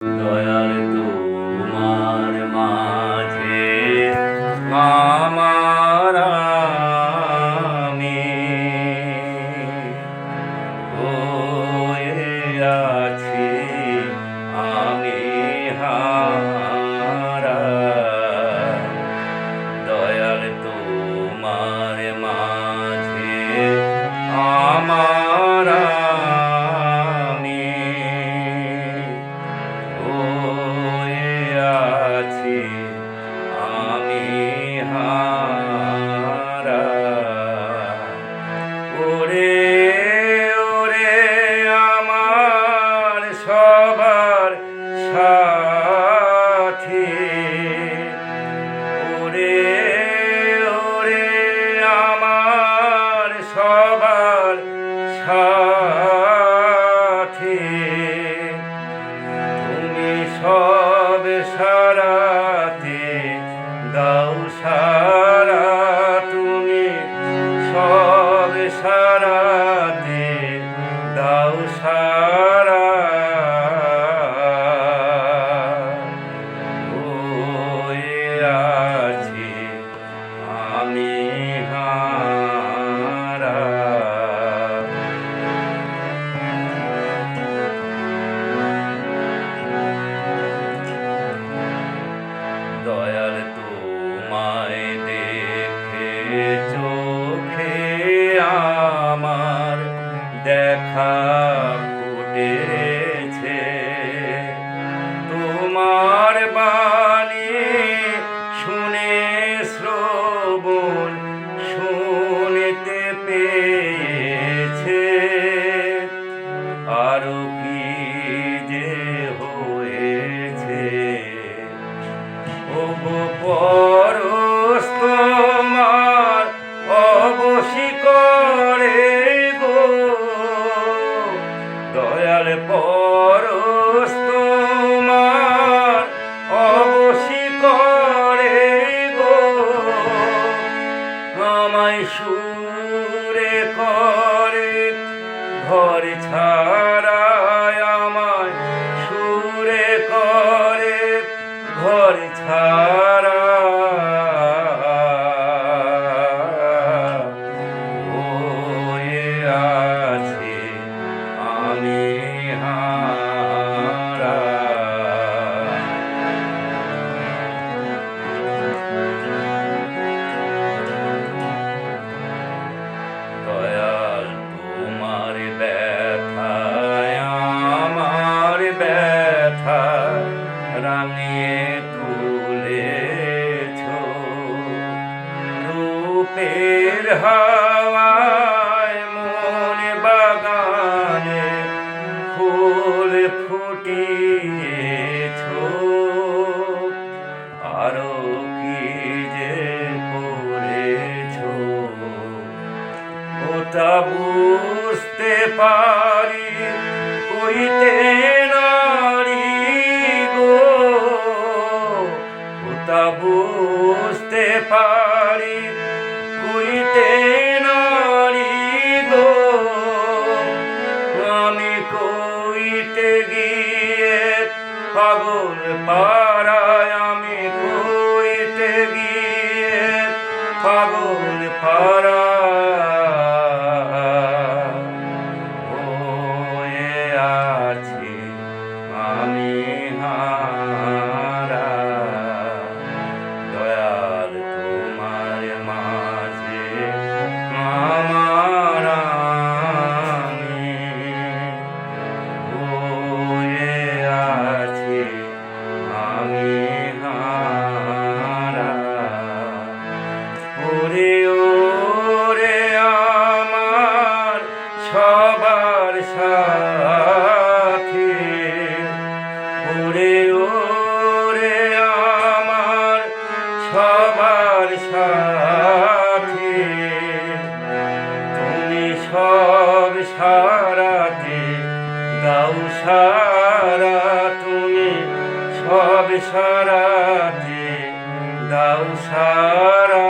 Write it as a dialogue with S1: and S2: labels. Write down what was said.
S1: No, সবে সা দেখা ফুটে I Jesus. ব্যথা রাঙিয়ে তুলেছ? রূপের হাওয়া নাচে গিয়ে পাগল পাড়ায় আমি ঘুরিতে গিয়ে পাগল পাড়ায় ওরে ওরে আমার সবার সাথে। তুমি সব সারাতে দাও সারা, তুমি সব সারাতে দাও সারা।